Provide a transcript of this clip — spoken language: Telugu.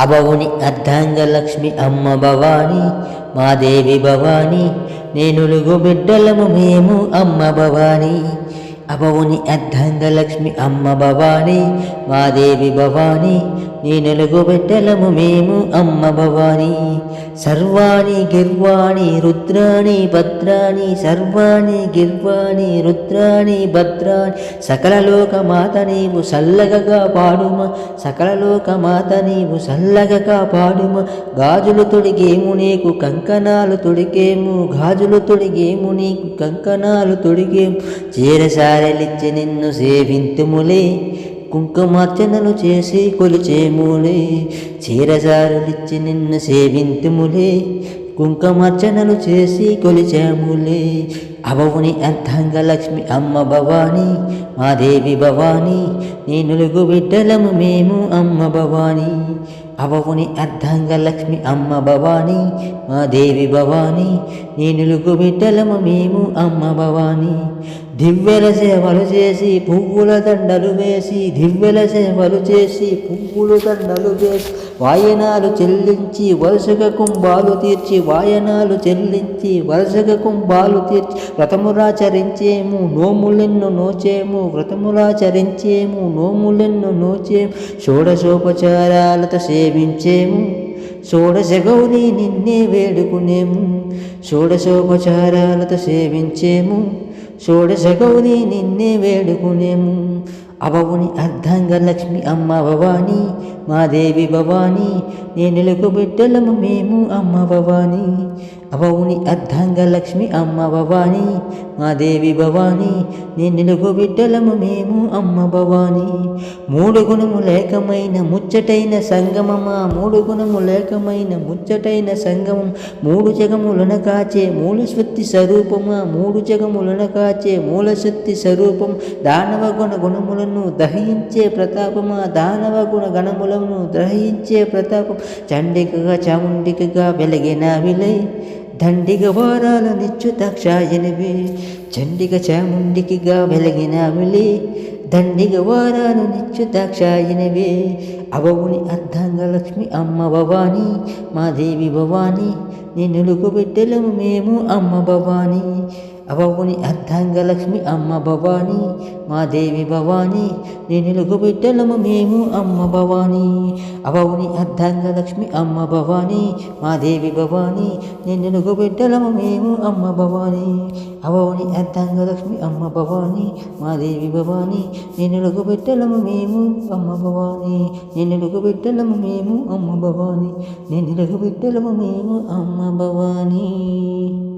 అభవుని అర్ధాంగ లక్ష్మి అమ్మ భవాని మాదేవి భవాని నేనులుగు బిడ్డలము మేము అమ్మ భవాని. అభవుని అర్ధాంగ లక్ష్మి అమ్మ భవాని మాదేవి భవాని నేనులుగు బిడ్డలము మేము అమ్మ భవాని సర్వాణి గిర్వాణి రుద్రాణి భద్రాణి సర్వాణి గిర్వాణి రుద్రాణి భద్రాణి సకల లోకమాత నీవు సల్లగగా పాడుమ సకల లోకమాత నీవు సల్లగగా పాడుమ గాజులు తొడిగేము నీకు కంకణాలు తొడిగేము గాజులు తొడిగేము నీకు కంకణాలు తొడిగేము చీరసారెలిచ్చి నిన్ను సేవింతుములే. కుంకుమార్చనలు చేసి కొలిచేములే చీరసారులిచ్చి నిన్ను సేవింతుములే కుంకుమార్చనలు చేసి కొలిచాములే అవవుని అర్ధంగ లక్ష్మి అమ్మ భవాని మాదేవి భవాని నీ నులుగు బిడ్డలము మేము అమ్మ భవాని. అవవుని అర్ధంగ లక్ష్మి అమ్మ భవాని మా దేవి భవాని నీ నులుగు బిడ్డలము మేము అమ్మ భవాని. దివ్యల సేవలు చేసి పువ్వుల దండలు వేసి దివ్యల సేవలు చేసి పువ్వుల దండలు వేసి వాయనాలు చెల్లించి వరుసగా కుంభాలు తీర్చి వాయనాలు చెల్లించి వరుసగా కుంభాలు తీర్చి వ్రతములాచరించేము నోములెన్ను నోచేము వ్రతములాచరించేము నోములెన్ను నోచేము షోడశోపచారాలతో సేవించేము షోడశ నిన్నే వేడుకునేము షోడశోపచారాలతో సేవించేము షోడశగౌరీ నిన్నే వేడుకునేము. అవవుని అర్ధంగా లక్ష్మి అమ్మ భవాని మాదేవి భవాని నేను బిడ్డలము మేము అమ్మ భవాని. అభవుని అర్ధంగ లక్ష్మి అమ్మ భవాని మా దేవి భవాని నేనులకు బిడ్డలము మేము అమ్మ భవాని. మూడు గుణము లేకమైన ముచ్చటైన సంగమమా? మూడు గుణము లేకమైన ముచ్చటైన సంగమం? మూడు జగములన కాచే మూల శక్తి స్వరూపమా? మూడు జగములన కాచే మూల శక్తి స్వరూపం? దానవ గుణ గుణములను దహించే ప్రతాపమా? దానవ గుణ గణములను దహించే ప్రతాపం? చండికగా చాముండికగా వెలిగిన విలై దండిగ వారాల నిచ్చు దక్షాయనివి చండిగ చాముండికిగా వెలిగిన విలి. దండిగ వారాలు నిచ్చు దాక్షాయనివే అవవుని అర్ధాంగ లక్ష్మి అమ్మ భవాని. మా దేవి భవాని నిన్నులుగు బిడ్డలము మేము అమ్మ భవాని. అవవుని అర్థంగ లక్ష్మి అమ్మ భవాని మా దేవి భవాని నిన్నులుగు బిడ్డలము మేము అమ్మ భవాని. అవవుని అర్ధంగ లక్ష్మి అమ్మ భవాని మా దేవి భవాని నిన్నులుగు బిడ్డలము మేము అమ్మ భవాని. అవవుని అర్థంగ లక్ష్మి అమ్మ భవాని మా దేవి భవాని నిన్నులుగు బిడ్డలము మేము అమ్మ భవాని. నిన్నులుగు బిడ్డలము మేము అమ్మ భవాని నిన్నులుగు బిడ్డలము మేము అమ్మ భవాని.